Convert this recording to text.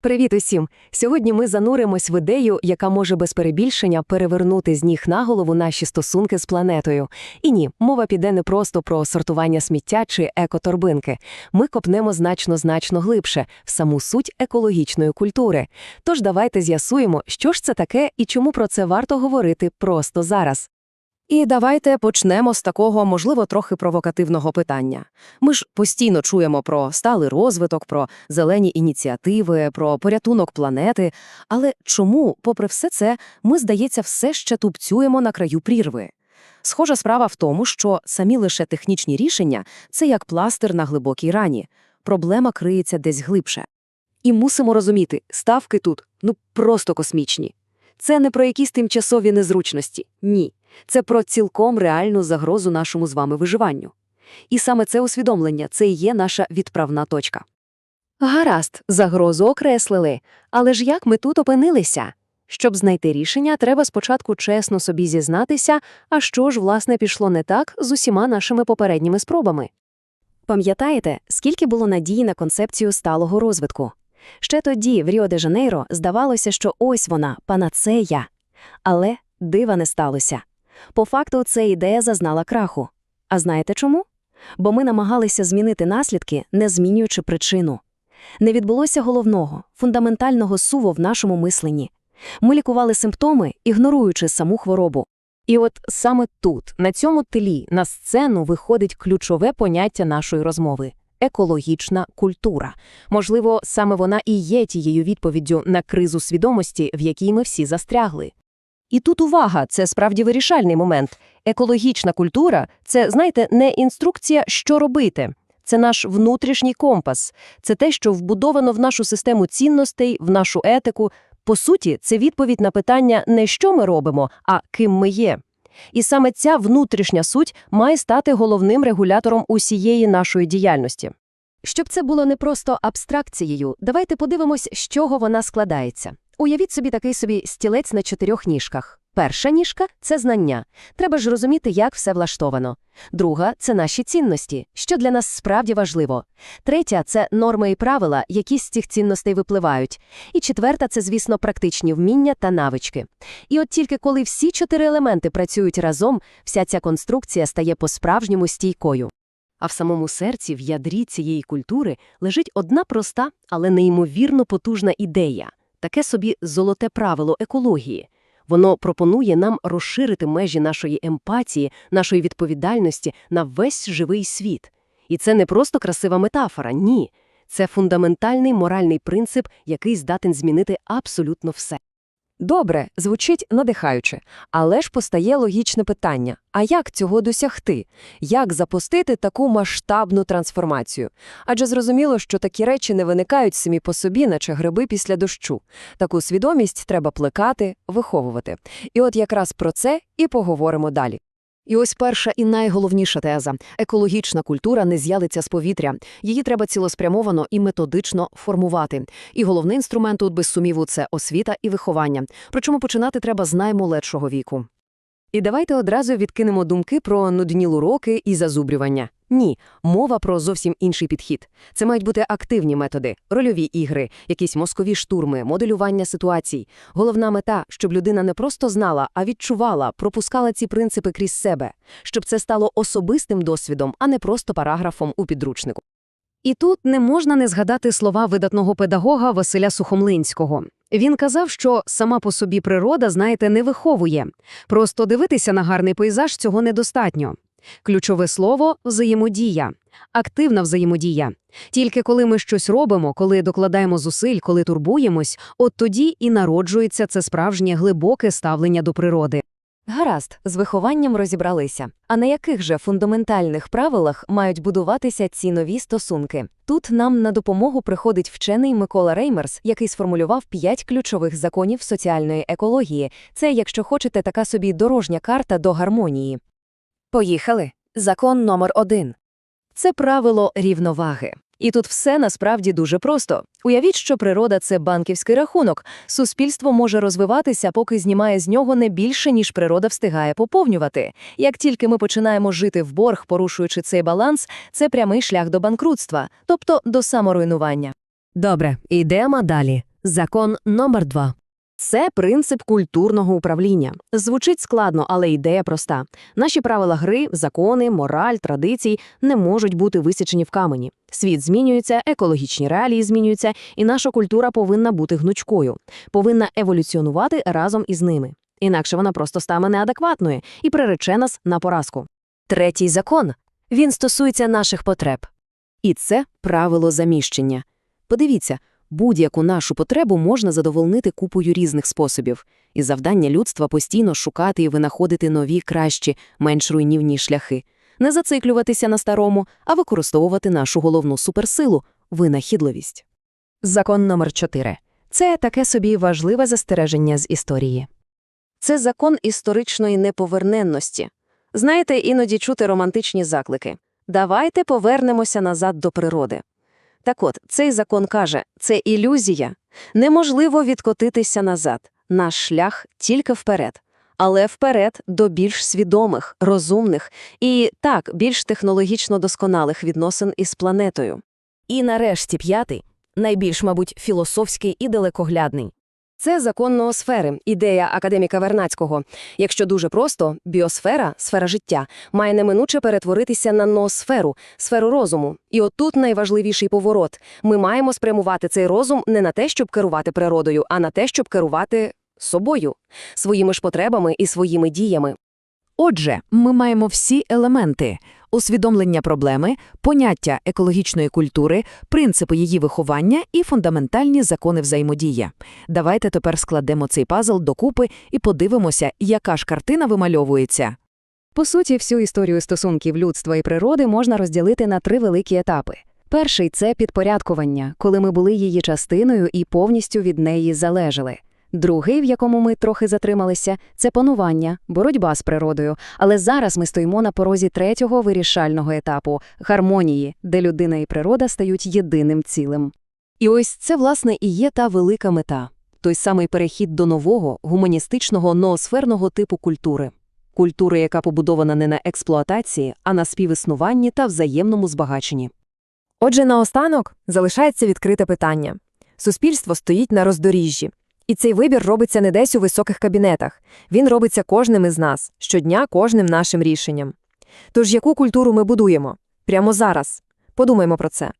Привіт усім! Сьогодні ми зануримось в ідею, яка може без перебільшення перевернути з ніг на голову наші стосунки з планетою. І ні, мова піде не просто про сортування сміття чи екоторбинки. Ми копнемо значно-значно глибше в саму суть екологічної культури. Тож давайте з'ясуємо, що ж це таке і чому про це варто говорити просто зараз. І давайте почнемо з такого, можливо, трохи провокативного питання. Ми ж постійно чуємо про сталий розвиток, про зелені ініціативи, про порятунок планети. Але чому, попри все це, ми, здається, все ще тупцюємо на краю прірви? Схожа справа в тому, що самі лише технічні рішення – це як пластир на глибокій рані. Проблема криється десь глибше. І мусимо розуміти, ставки тут, ну, просто космічні. Це не про якісь тимчасові незручності. Ні. Це про цілком реальну загрозу нашому з вами виживанню. І саме це усвідомлення – це і є наша відправна точка. Гаразд, загрозу окреслили. Але ж як ми тут опинилися? Щоб знайти рішення, треба спочатку чесно собі зізнатися, а що ж, власне, пішло не так з усіма нашими попередніми спробами. Пам'ятаєте, скільки було надії на концепцію сталого розвитку? Ще тоді, в Ріо-де-Жанейро, здавалося, що ось вона, панацея. Але дива не сталося. По факту, ця ідея зазнала краху. А знаєте чому? Бо ми намагалися змінити наслідки, не змінюючи причину. Не відбулося головного, фундаментального суву в нашому мисленні. Ми лікували симптоми, ігноруючи саму хворобу. І от саме тут, на цьому тлі, на сцену виходить ключове поняття нашої розмови екологічна культура. Можливо, саме вона і є тією відповіддю на кризу свідомості, в якій ми всі застрягли. І тут увага, це справді вирішальний момент. Екологічна культура це, знаєте, не інструкція, що робити. Це наш внутрішній компас, це те, що вбудовано в нашу систему цінностей, в нашу етику. По суті, це відповідь на питання не що ми робимо, а ким ми є. І саме ця внутрішня суть має стати головним регулятором усієї нашої діяльності. Щоб це було не просто абстракцією, давайте подивимось, з чого вона складається. Уявіть собі такий собі стілець на чотирьох ніжках. Перша ніжка це знання. Треба ж розуміти, як все влаштовано. Друга це наші цінності, що для нас справді важливо. Третя це норми і правила, які з цих цінностей випливають. І четверта це, звісно, практичні вміння та навички. І от тільки коли всі чотири елементи працюють разом, вся ця конструкція стає по-справжньому стійкою. А в самому серці, в ядрі цієї культури, лежить одна проста, але неймовірно потужна ідея таке собі золоте правило екології. Воно пропонує нам розширити межі нашої емпатії, нашої відповідальності на весь живий світ. І це не просто красива метафора, ні. Це фундаментальний моральний принцип, який здатен змінити абсолютно все. Добре, звучить надихаюче, але ж постає логічне питання: а як цього досягти? Як запустити таку масштабну трансформацію? Адже зрозуміло, що такі речі не виникають самі по собі, наче гриби після дощу. Таку свідомість треба плекати, виховувати. І от якраз про це і поговоримо далі. І ось перша і найголовніша теза – екологічна культура не з'явиться з повітря. Її треба цілеспрямовано і методично формувати. І головний інструмент тут, без сумніву, це освіта і виховання. Причому починати треба з наймолодшого віку. І давайте одразу відкинемо думки про нудні уроки і зазубрювання. Ні, мова про зовсім інший підхід. Це мають бути активні методи, рольові ігри, якісь мозкові штурми, моделювання ситуацій. Головна мета, щоб людина не просто знала, а відчувала, пропускала ці принципи крізь себе, щоб це стало особистим досвідом, а не просто параграфом у підручнику. І тут не можна не згадати слова видатного педагога Василя Сухомлинського. Він казав, що сама по собі природа, знаєте, не виховує. Просто дивитися на гарний пейзаж цього недостатньо. Ключове слово взаємодія, активна взаємодія. Тільки коли ми щось робимо, коли докладаємо зусиль, коли турбуємось, от тоді і народжується це справжнє глибоке ставлення до природи. Гаразд, з вихованням розібралися. А на яких же фундаментальних правилах мають будуватися ці нові стосунки? Тут нам на допомогу приходить вчений Микола Реймерс, який сформулював п'ять ключових законів соціальної екології. Це, якщо хочете, така собі дорожня карта до гармонії. Поїхали. Закон номер один. Це правило рівноваги. І тут все насправді дуже просто. Уявіть, що природа це банківський рахунок. Суспільство може розвиватися, поки знімає з нього не більше, ніж природа встигає поповнювати. Як тільки ми починаємо жити в борг, порушуючи цей баланс, це прямий шлях до банкрутства, тобто до саморуйнування. Добре, йдемо далі. Закон номер 2 Це принцип культурного управління. Звучить складно, але ідея проста. Наші правила гри, закони, мораль, традиції не можуть бути висічені в камені. Світ змінюється, екологічні реалії змінюються, і наша культура повинна бути гнучкою, повинна еволюціонувати разом із ними. Інакше вона просто стане неадекватною і прирече нас на поразку. Третій закон. Він стосується наших потреб. І це правило заміщення. Подивіться, будь-яку нашу потребу можна задовольнити купою різних способів, і завдання людства постійно шукати і винаходити нові, кращі, менш руйнівні шляхи. Не зациклюватися на старому, а використовувати нашу головну суперсилу – винахідливість. Закон номер 4. Це таке собі важливе застереження з історії. Це закон історичної неповерненності. Знаєте, іноді чути романтичні заклики. Давайте повернемося назад до природи. Так от, цей закон каже, це ілюзія. Неможливо відкотитися назад. Наш шлях тільки вперед. Але вперед до більш свідомих, розумних і, так, більш технологічно досконалих відносин із планетою. І нарешті п'ятий, найбільш, мабуть, філософський і далекоглядний. Це закон ноосфери, ідея академіка Вернацького. Якщо дуже просто, біосфера, сфера життя, має неминуче перетворитися на ноосферу, сферу розуму. І отут найважливіший поворот. Ми маємо спрямувати цей розум не на те, щоб керувати природою, а на те, щоб керувати собою, своїми ж потребами і своїми діями. Отже, ми маємо всі елементи – усвідомлення проблеми, поняття екологічної культури, принципи її виховання і фундаментальні закони взаємодії. Давайте тепер складемо цей пазл докупи і подивимося, яка ж картина вимальовується. По суті, всю історію стосунків людства і природи можна розділити на три великі етапи. Перший – це підпорядкування, коли ми були її частиною і повністю від неї залежали. Другий, в якому ми трохи затрималися, це панування, боротьба з природою. Але зараз ми стоїмо на порозі третього вирішального етапу – гармонії, де людина і природа стають єдиним цілим. І ось це, власне, і є та велика мета – той самий перехід до нового, гуманістичного, ноосферного типу культури. Культури, яка побудована не на експлуатації, а на співіснуванні та взаємному збагаченні. Отже, наостанок залишається відкрите питання. Суспільство стоїть на роздоріжжі. І цей вибір робиться не десь у високих кабінетах. Він робиться кожним із нас, щодня кожним нашим рішенням. Тож яку культуру ми будуємо? Прямо зараз. Подумаймо про це.